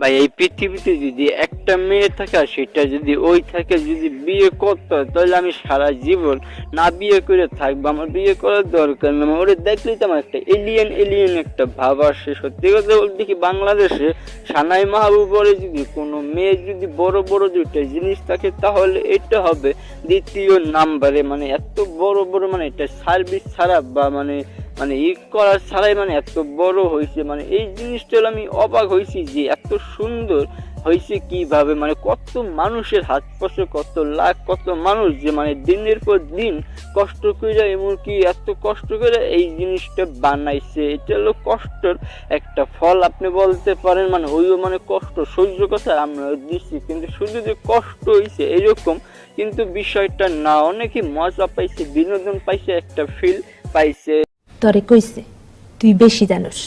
ভাই, এই পৃথিবীতে যদি একটা মেয়ে সেটা যদি ওই থাকে যদি বিয়ে তাহলে আমি সারা জীবন না বিয়ে করে থাকব। আমার বিয়ে করার দরকার নেই। ওরে দেখলেই তো আমার একটা এলিয়েন এলিয়েন একটা ভাব আসে। সত্যি কথা বলতে বাংলাদেশে সানাই মাহবুবরে যদি কোনো মেয়ে যদি বড় বড় দুইটা জিনিস থাকে, তাহলে এটা হবে দ্বিতীয় নাম্বারে। মানে এত বড় বড় মানে এটা সার্ভিস ছাড়া বা মানে মানে ই করার ছাড়াই মানে এত বড় হয়েছে মানে এই জিনিসটা আমি অবাক হয়েছি যে এত সুন্দর হয়েছে কীভাবে মানে কত মানুষের হাত পশে, কত লাখ, কত মানুষ যে মানে দিনের পর দিন কষ্ট করে, এমনকি এত কষ্ট করে এই জিনিসটা বানাইছে। এটা হলো কষ্টের একটা ফল, আপনি বলতে পারেন মানে ওইও মানে কষ্ট সহ্য কথা আমরা দিচ্ছি, কিন্তু শুধু যে কষ্ট হয়েছে এরকম, কিন্তু বিষয়টা না অনেকে মজা পাইছে, বিনোদন পাইছে, একটা ফিল পাইছে। তরে কইছে তুই বেশি জানোস।